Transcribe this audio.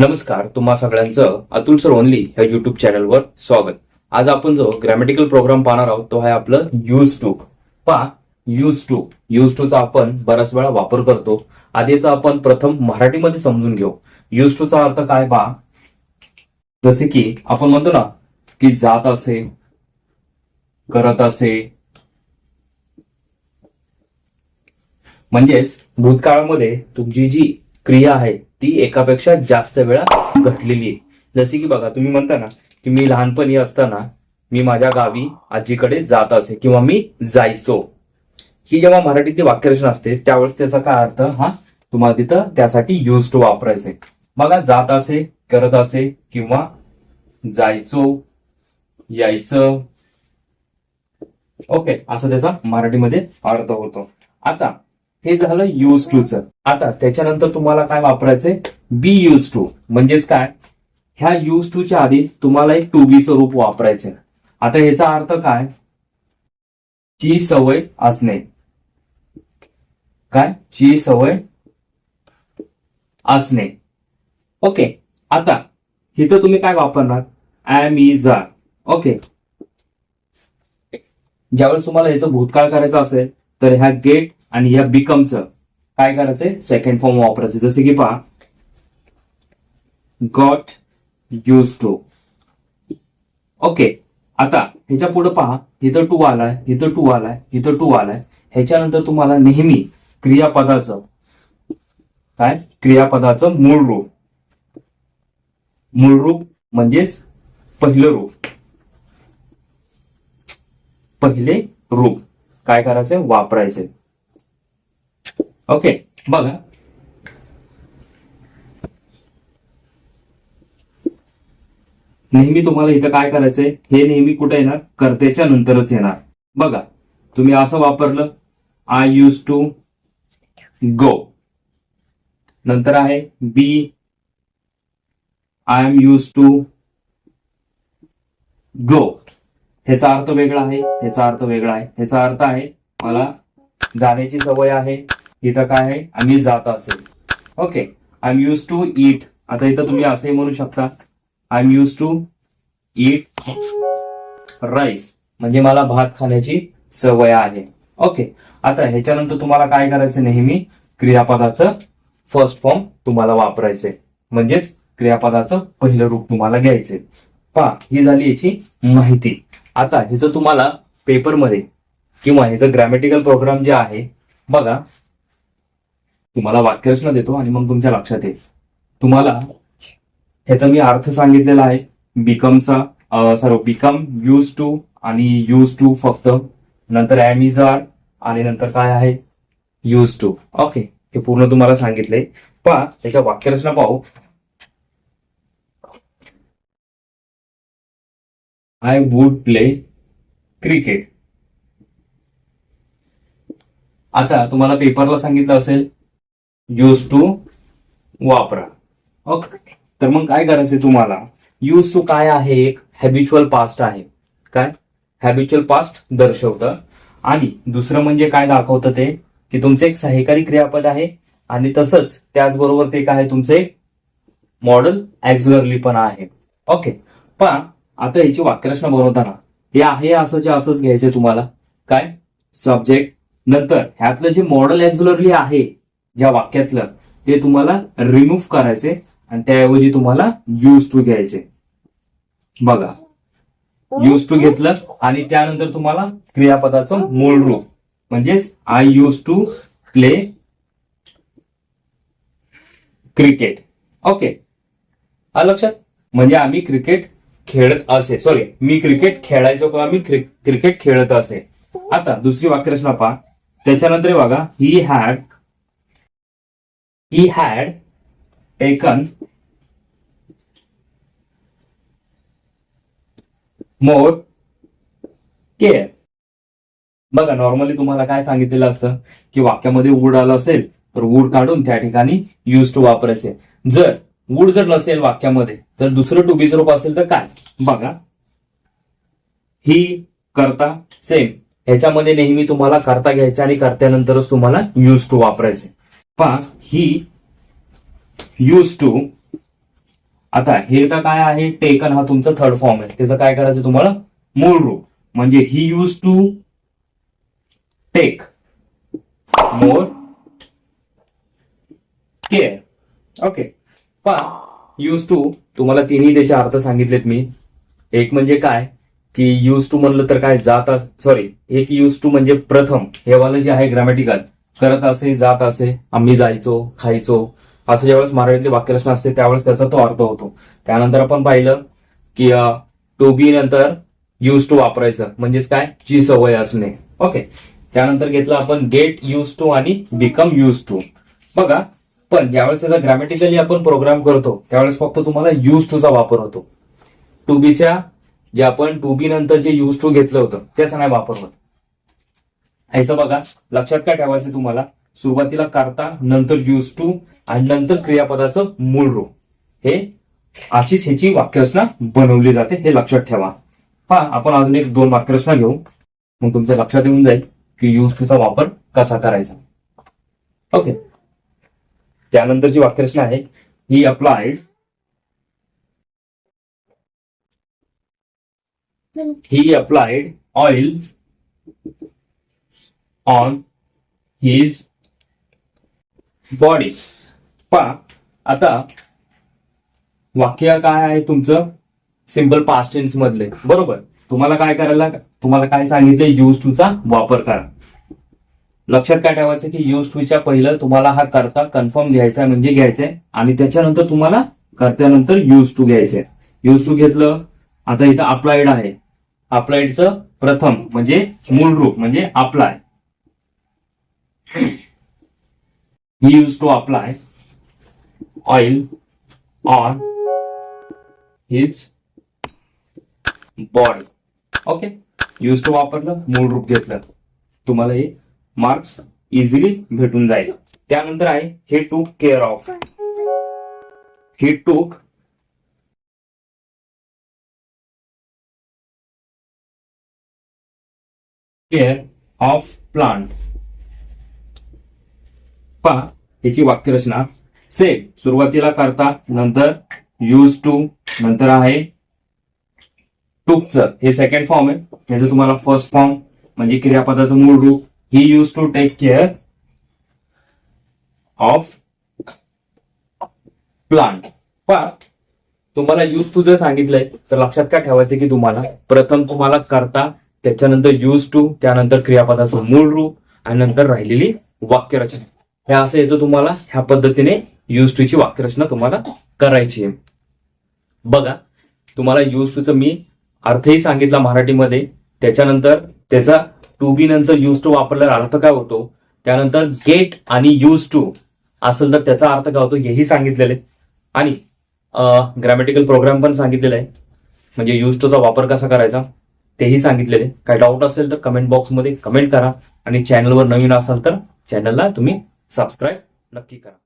नमस्कार तुम्हा सगळ्यांचं अतुल सर ओनली ह्या युट्यूब चॅनलवर स्वागत. आज आपण जो ग्रॅमॅटिकल प्रोग्राम पाहणार आहोत तो आहे आपलं यूज टू पहा यूज टू यूज टू चा आपण बऱ्याच वेळा वापर करतो. आधी तर आपण प्रथम मराठीमध्ये समजून घेऊ. यूज टू चा अर्थ काय पहा? जसे की आपण म्हणतो ना की जात असे करत असे. म्हणजेच भूतकाळामध्ये तुमची जी क्रिया आहे ती एकापेक्षा जास्त वेळा घडलेली आहे. जसे की बघा तुम्ही म्हणता ना की मी लहानपणी असताना मी माझ्या गावी आजीकडे जात असे किंवा मी जायचो. ही जेव्हा मराठीतली वाक्यरचना असते त्यावेळेस त्याचा काय अर्थ? हा तुम्हाला तिथं त्यासाठी यूज टू वापरायचे बघा जात असे करत असे किंवा जायचो यायचं. ओके असं त्याचा मराठीमध्ये अर्थ होतो. आता हे झालं यूज टू च. आता त्याच्यानंतर तुम्हाला काय वापरायचंय? बी यूज टू म्हणजेच काय? ह्या यूज टूच्या आधी तुम्हाला एक टू बीचं रूप वापरायचंय. आता ह्याचा अर्थ काय? ची सवय असणे. काय? ची सवय असणे. ओके. आता इथं तुम्ही काय वापरणार? Am is are okay. ज्यावेळेस तुम्हाला ह्याचं भूतकाळ करायचं असेल तर ह्या गेट आणि या बिकमचं काय करायचंय? सेकंड फॉर्म वापरायचं जसे की पहा. गॉट यूज टू ओके आता ह्याच्या पुढे पहा. इथं टू आलाय इथं टू आलाय इथं टू आलाय. ह्याच्यानंतर तुम्हाला नेहमी क्रियापदाचं काय? क्रियापदाचं मूळ रूप. मूळ रूप म्हणजेच पहिलं रूप. पहिले रूप. काय करायचंय? वापरायचे ओके बघा. नेहमी तुम्हाला इथं काय करायचंय? हे नेहमी कुठे येणार? कर्त्याच्या नंतरच येणार. बघा तुम्ही असं वापरलं आय यूज टू गो नंतर आहे be I am use to go ह्याचा अर्थ वेगळा आहे ह्याचा अर्थ वेगळा आहे. ह्याचा अर्थ आहे मला जाण्याची सवय आहे इथं काय आहे? आम्ही जात असेल okay I am use to eat आता इथं तुम्ही असंही म्हणू शकता. I am use to eat rice म्हणजे मला भात खाण्याची सवय आहे. ओके आता ह्याच्यानंतर तुम्हाला काय करायचं नेहमी? क्रियापदाचं फर्स्ट फॉर्म तुम्हाला वापरायचंय म्हणजेच क्रियापदाचं पहिलं रूप तुम्हाला घ्यायचंय पहा ही झाली याची माहिती. आता ह्याचं तुम्हाला पेपरमध्ये किंवा ह्याचं ग्रॅमॅटिकल प्रोग्राम जे आहे बघा तुम्हाला वाक्यरचना देतो आणि मग तुमच्या लक्षात येईल. तुम्हाला ह्याचा मी अर्थ सांगितलेला आहे. बिकमचा सॉरी बिकम यूज टू आणि यूज टू फक्त. नंतर एम इज आर आणि नंतर काय आहे? यूज टू ओके हे पूर्ण तुम्हाला सांगितले. पहा त्याच्या वाक्यरचना पाहू. आय वुड प्ले क्रिकेट आता तुम्हाला पेपरला सांगितलं असेल यूज टू वापरा. ओके तर मग काय करायचंय तुम्हाला? यूज टू काय आहे? एक हॅबिच्युअल पास्ट आहे. काय? हॅबिच्युअल पास्ट दर्शवतं. आणि दुसरं म्हणजे काय दाखवतं ते? की तुमचं एक सहाय्यकारी क्रियापद आहे. आणि तसंच त्याचबरोबर ते काय तुमचं एक मॉडल ऍक्झुलरली पण आहे. ओके पण आता याची वाक्यरचना बनवताना हे आहे असं असंच घ्यायचंय तुम्हाला. काय? सब्जेक्ट नंतर. ह्यातलं जे मॉडल ऍक्झुलरली आहे ज्या वाक्यातलं ते तुम्हाला रिमूव्ह करायचे आणि त्याऐवजी तुम्हाला यूज टू घ्यायचे. बघा. यूज टू घेतलं आणि त्यानंतर तुम्हाला क्रियापदाचं मूळ रूप म्हणजेच I use to play cricket okay आलं लक्षात? म्हणजे आम्ही क्रिकेट खेळत असे. सॉरी मी क्रिकेट खेळायचो किंवा मी क्रिकेट खेळत असे. आता दुसरी वाक्यरचना पहा. त्याच्यानंतर बघा. He had he had taken more care बघा नॉर्मली तुम्हाला काय सांगितलेलं असतं? की वाक्यामध्ये वूड आलं असेल तर वूड काढून त्या ठिकाणी यूज टू वापरायचे. जर वूड जर नसेल वाक्यामध्ये तर दुसरं टू बीचं रूप असेल तर काय? बघा. ही करता सेम ह्याच्यामध्ये नेहमी तुम्हाला करता घ्यायचे आणि करत्यानंतरच तुम्हाला यूज टू वापरायचे. पहा ही यूज टू आता हे तर काय आहे? टेकन हा तुमचा थर्ड फॉर्म आहे. त्याचं काय करायचं तुम्हाला? मूळ रूप. म्हणजे he use to take more care okay पण यूज टू तुम्हाला तिन्ही त्याचे अर्थ सांगितलेत मी. एक म्हणजे काय? की यूज टू म्हणलं तर काय? जात सॉरी एक यूज टू म्हणजे प्रथम. हे वाला जे आहे ग्रॅमॅटिकल करत असे जात असे आम्ही जायचो खायचो. असं ज्यावेळेस मराठीतली वाक्यरचना असते त्यावेळेस त्याचा तो अर्थ होतो. त्यानंतर आपण पाहिलं की टू बी नंतर यूज टू वापरायचं. म्हणजेच काय? जी सवय असणे. ओके त्यानंतर घेतलं आपण गेट यूज टू आणि बिकम यूज टू बघा पण ज्यावेळेस त्याचा ग्रॅमॅटिकली आपण प्रोग्राम करतो त्यावेळेस फक्त तुम्हाला यूज टूचा वापर होतो. टू बीच्या जे आपण टू बी नंतर जे यूज टू घेतलं होतं त्याचा नाही वापर होत. ह्याचं बघा लक्षात काय ठेवायचं तुम्हाला? सुरुवातीला करता नंतर यूज टू आणि नंतर क्रियापदाचं मूळ रूप. हे अशीच ह्याची वाक्यरचना बनवली जाते हे लक्षात ठेवा. पहा आपण अजून एक दोन वाक्यरचना घेऊ. मग तुमच्या लक्षात येऊन जाईल की यूज टूचा वापर कसा करायचा. ओके त्यानंतरची वाक्यरचना आहे he applied he applied oil on his body पा आता वाक्य काय आहे तुमचं? सिंपल पास्ट टेन्स मधले. बरोबर? तुम्हाला काय करायला तुम्हाला काय सांगितलं? यूज टू चा वापर करा. लक्षात काय ठेवायचं की यूज टू च्या पहिलं तुम्हाला हा करता कन्फर्म घ्यायचा आहे म्हणजे घ्यायचंय आणि त्याच्यानंतर तुम्हाला करत्यानंतर यूज टू घ्यायचंय. यूज टू घेतलं आता इथं अप्लाइड आहे. अप्लाइडचं प्रथम म्हणजे मूळ रूप म्हणजे apply use to apply oil on his body okay use to वापरलं मूळ रूप घेतलं. तुम्हाला हे मार्क्स इझिली भेटून जाईल. त्यानंतर आहे हे टू केअर ऑफ हे टूक केअर ऑफ प्लांट पहा याची वाक्यरचना. सेम सुरुवातीला करता नंतर यूज टू नंतर आहे टूकचं. हे सेकंड फॉर्म आहे. त्याचं तुम्हाला फर्स्ट फॉर्म म्हणजे क्रियापदाचं मूळ रूप he use to take care of plant पहा तुम्हाला यूज टू जर सांगितलंय तर लक्षात काय ठेवायचं की तुम्हाला प्रथम तुम्हाला करता त्याच्यानंतर यूज टू त्यानंतर क्रियापदाचं मूळ रूप आणि नंतर राहिलेली वाक्यरचना. हे असं याचं तुम्हाला ह्या पद्धतीने यूज टू ची वाक्यरचना तुम्हाला करायची आहे. बघा तुम्हाला यूज टूचं मी अर्थही सांगितला मराठीमध्ये. त्याच्यानंतर त्याचा टू बी नंतर यूज टू वापरल्यावर अर्थ काय होतो? त्यानंतर गेट आणि यूज टू असेल तर त्याचा अर्थ काय होतो? हेही सांगितलेले आणि ग्रॅमॅटिकल प्रोग्राम पण सांगितलेला आहे. म्हणजे यूज टूचा वापर कसा करायचा? तेही सांगितलेले काय डाऊट असेल तर कमेंट बॉक्समध्ये कमेंट करा. आणि चॅनलवर नवीन असाल तर चॅनलला तुम्ही सबस्क्राईब नक्की करा.